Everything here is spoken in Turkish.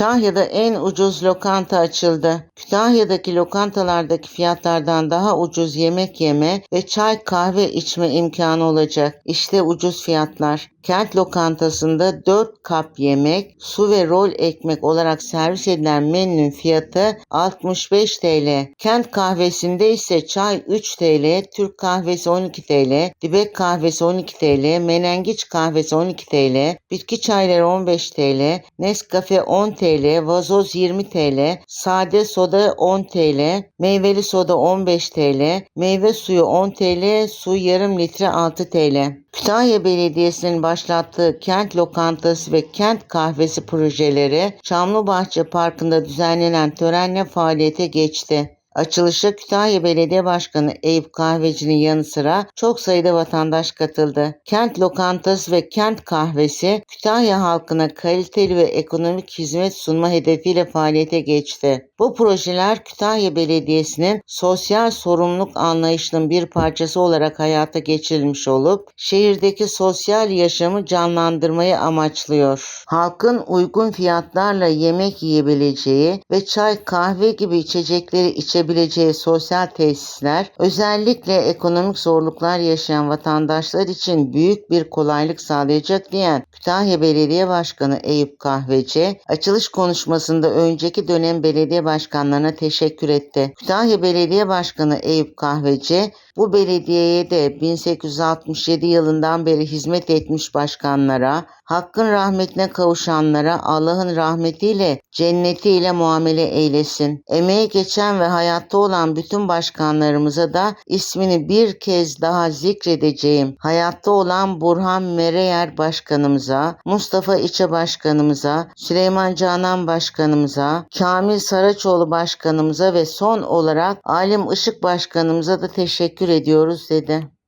Kütahya'da en ucuz lokanta açıldı. Kütahya'daki lokantalardaki fiyatlardan daha ucuz yemek yeme ve çay kahve içme imkanı olacak. İşte ucuz fiyatlar. Kent lokantasında 4 kap yemek, su ve rol ekmek olarak servis edilen menünün fiyatı 65 TL. Kent kahvesinde ise çay 3 TL, Türk kahvesi 12 TL, dibek kahvesi 12 TL, menengiç kahvesi 12 TL, bitki çayları 15 TL, Nescafe 10 TL, vazoz 20 TL, sade soda 10 TL, meyveli soda 15 TL, meyve suyu 10 TL, su yarım litre 6 TL. Kütahya Belediyesi'nin başlattığı kent lokantası ve kent kahvesi projeleri Çamlıbahçe Parkı'nda düzenlenen törenle faaliyete geçti. Açılışa Kütahya Belediye Başkanı Eyüp Kahveci'nin yanı sıra çok sayıda vatandaş katıldı. Kent lokantası ve kent kahvesi Kütahya halkına kaliteli ve ekonomik hizmet sunma hedefiyle faaliyete geçti. Bu projeler Kütahya Belediyesi'nin sosyal sorumluluk anlayışının bir parçası olarak hayata geçirilmiş olup şehirdeki sosyal yaşamı canlandırmayı amaçlıyor. Halkın uygun fiyatlarla yemek yiyebileceği ve çay, kahve gibi içecekleri içebileceği sosyal tesisler özellikle ekonomik zorluklar yaşayan vatandaşlar için büyük bir kolaylık sağlayacak diyen Kütahya Belediye Başkanı Eyüp Kahveci açılış konuşmasında önceki dönem belediye başkanlarına teşekkür etti. Kütahya Belediye Başkanı Eyüp Kahveci bu belediyeye de 1867 yılından beri hizmet etmiş başkanlara, hakkın rahmetine kavuşanlara Allah'ın rahmetiyle, cennetiyle muamele eylesin. Emeği geçen ve hayatta olan bütün başkanlarımıza da ismini bir kez daha zikredeceğim. Hayatta olan Burhan Mereyer Başkanımıza, Mustafa İçe Başkanımıza, Süleyman Canan Başkanımıza, Kamil Saraçoğlu Başkanımıza ve son olarak Alim Işık Başkanımıza da teşekkür ediyoruz dedi.